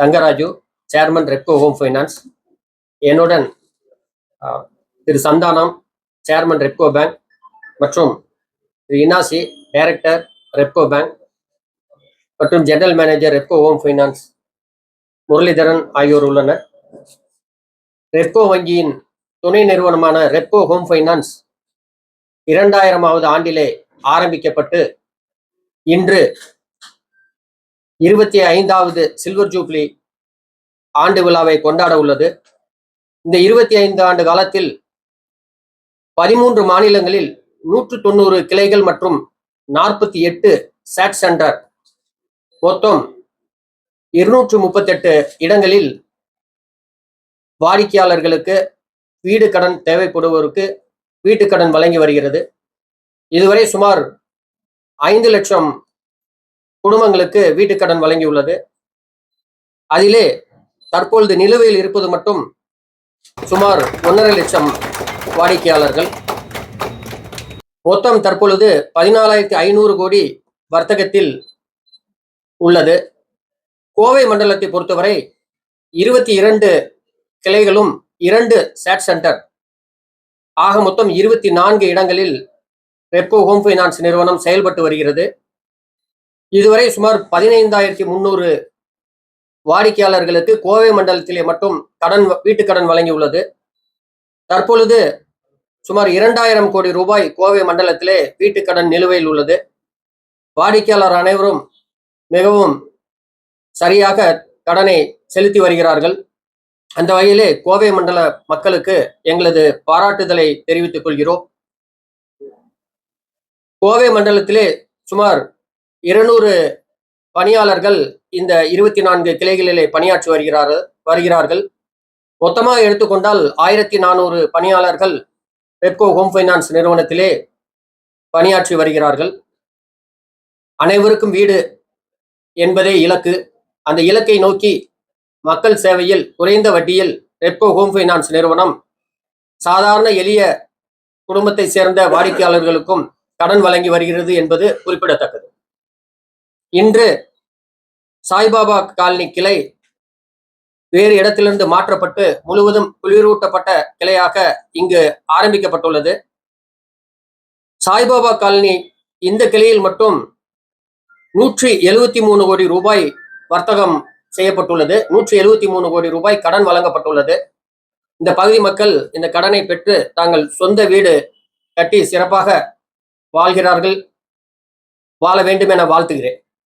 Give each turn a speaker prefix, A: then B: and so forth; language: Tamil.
A: Thangaraju chairman Repco home finance என்னுடன் திரு சந்தானம் சேர்மன் ரெப்கோ பேங்க் மற்றும் திரு இனாசி டைரக்டர் ரெப்கோ பேங்க் மற்றும் general manager Repco home finance Muralidharan ஆகியோர் உள்ளனர். ரெப்கோ வங்கியின் துணை நிறுவனமான ரெப்கோ ஹோம் ஃபைனான்ஸ் இரண்டாயிரமாவது ஆண்டிலே ஆரம்பிக்கப்பட்டு இன்று இருபத்தி ஐந்தாவது சில்வர் ஜூப்ளி ஆண்டு விழாவை கொண்டாட உள்ளது. இந்த இருபத்தி ஐந்து ஆண்டு காலத்தில் பதிமூன்று மாநிலங்களில் நூற்று தொண்ணூறு கிளைகள் மற்றும் நாற்பத்தி எட்டு சேட் சென்டர் மொத்தம் இருநூற்று முப்பத்தெட்டு இடங்களில் வாடிக்கையாளர்களுக்கு வீடு கடன் தேவைப்படுவோருக்கு வீட்டு கடன் வழங்கி வருகிறது. இதுவரை சுமார் ஐந்து லட்சம் குடும்பங்களுக்கு வீட்டுக்கடன் வழங்கியுள்ளது. அதிலே தற்பொழுது நிலுவையில் இருப்பது மட்டும் சுமார் ஒன்றரை லட்சம் வாடிக்கையாளர்கள். மொத்தம் தற்பொழுது பதினாலாயிரத்தி ஐநூறு கோடி வர்த்தகத்தில் உள்ளது. கோவை மண்டலத்தை பொறுத்தவரை இருபத்தி இரண்டு கிளைகளும் இரண்டு சேட் சென்டர். ஆக மொத்தம் இருபத்தி நான்கு இடங்களில் ரெப்கோ ஹோம் ஃபைனான்ஸ் நிறுவனம் செயல்பட்டு வருகிறது. இதுவரை சுமார் பதினைந்தாயிரத்தி முந்நூறு வாடிக்கையாளர்களுக்கு கோவை மண்டலத்திலே மட்டும் கடன் வீட்டுக் கடன் வழங்கியுள்ளது. தற்பொழுது சுமார் இரண்டாயிரம் கோடி ரூபாய் கோவை மண்டலத்திலே வீட்டுக் கடன் நிலுவையில் உள்ளது. வாடிக்கையாளர் அனைவரும் மிகவும் சரியாக கடனை செலுத்தி வருகிறார்கள். அந்த வகையிலே கோவை மண்டல மக்களுக்கு எங்களது பாராட்டுதலை தெரிவித்துக் கொள்கிறோம். கோவை மண்டலத்திலே சுமார் இருநூறு பணியாளர்கள் இந்த இருபத்தி நான்கு கிளைகளிலே பணியாற்றி வருகிறார்கள் வருகிறார்கள். மொத்தமாக எடுத்துக்கொண்டால் ஆயிரத்தி நானூறு பணியாளர்கள் பெப்கோ ஹோம் ஃபைனான்ஸ் நிறுவனத்திலே பணியாற்றி வருகிறார்கள். அனைவருக்கும் வீடு என்பதே இலக்கு. அந்த இலக்கை நோக்கி மக்கள் சேவையில் குறைந்த வட்டியில் ரெப்கோ ஹோம் ஃபைனான்ஸ் நிறுவனம் சாதாரண எளிய குடும்பத்தை சேர்ந்த வாடிக்கையாளர்களுக்கும் கடன் வழங்கி வருகிறது என்பது குறிப்பிடத்தக்கது. இன்று சாய்பாபா காலனி கிளை வேறு இடத்திலிருந்து மாற்றப்பட்டு முழுவதும் குளிரூட்டப்பட்ட கிளையாக இங்கு ஆரம்பிக்கப்பட்டுள்ளது. சாய்பாபா காலனி இந்த கிளையில் மட்டும் நூற்றி எழுபத்தி மூணு கோடி ரூபாய் வர்த்தகம் செய்யப்பட்டுள்ளது. நூற்றி எழுபத்தி மூணு கோடி ரூபாய் கடன் வழங்கப்பட்டுள்ளது. இந்த பகுதி மக்கள் இந்த கடனை பெற்று தாங்கள் சொந்த வீடு கட்டி சிறப்பாக வாழ்கிறார்கள். வாழ வேண்டும் என வாழ்த்துகிறேன்.